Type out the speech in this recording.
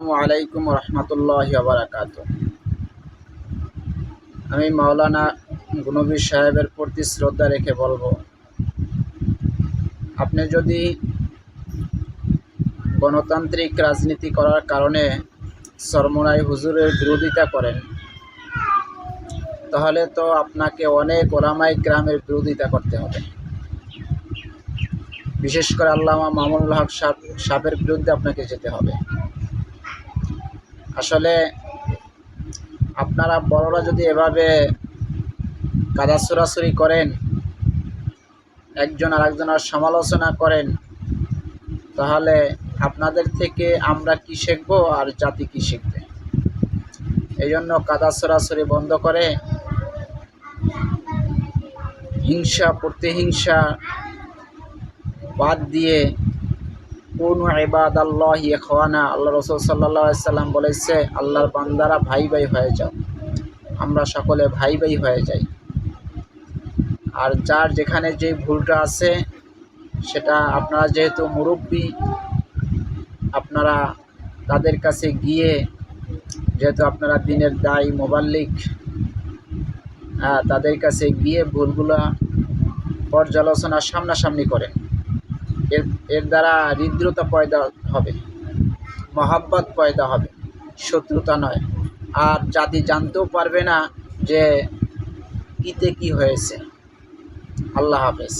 আলাইকুম রহমতুল্লাহ বারাকাত আমি মাওলানা গুনবী সাহেবের প্রতি শ্রদ্ধা রেখে বলব, আপনি যদি গণতান্ত্রিক রাজনীতি করার কারণে সরমনাই হুজুরের বিরোধিতা করেন, তাহলে তো আপনাকে অনেক ওলামাই গ্রামের বিরোধিতা করতে হবে। বিশেষ করে আল্লামা মামুনুল হক সাহ, সাহেবের বিরুদ্ধে আপনাকে যেতে হবে। আসলে আপনারা বড়রা যদি এভাবে কাদা সরাসরি করেন, একজন আরেকজনের সমালোচনা করেন, তাহলে আপনাদের থেকে আমরা কি শিখব আর জাতি কি শিখবে? এই জন্য কাদা সরাসরি বন্ধ করে, হিংসা, প্রতিহিংসা বাদ দিয়ে কোন এবাদ আল্লাহ খাওয়ানা আল্লাহ রসুল সাল্লাহ সাল্লাম বলেছে, আল্লাহর বান্দারা ভাই ভাই হয়ে যাও। আমরা সকলে ভাই ভাই হয়ে যাই। আর যার যেখানে যে ভুলটা আছে, সেটা আপনারা যেহেতু মুরব্বী, আপনারা তাদের কাছে গিয়ে, যেহেতু আপনারা দিনের দায়ী, মোবাল্লিক তাদের কাছে গিয়ে ভুলগুলা পর্যালোচনা সামনাসামনি করেন। এর এর দ্বারা হৃদ্রতা পয়দা হবে, মহাব্বত পয়দা হবে, শত্রুতা নয়। আর জাতি জানতেও পারবে না যে কীতে কী হয়েছে। আল্লাহ হাফেজ।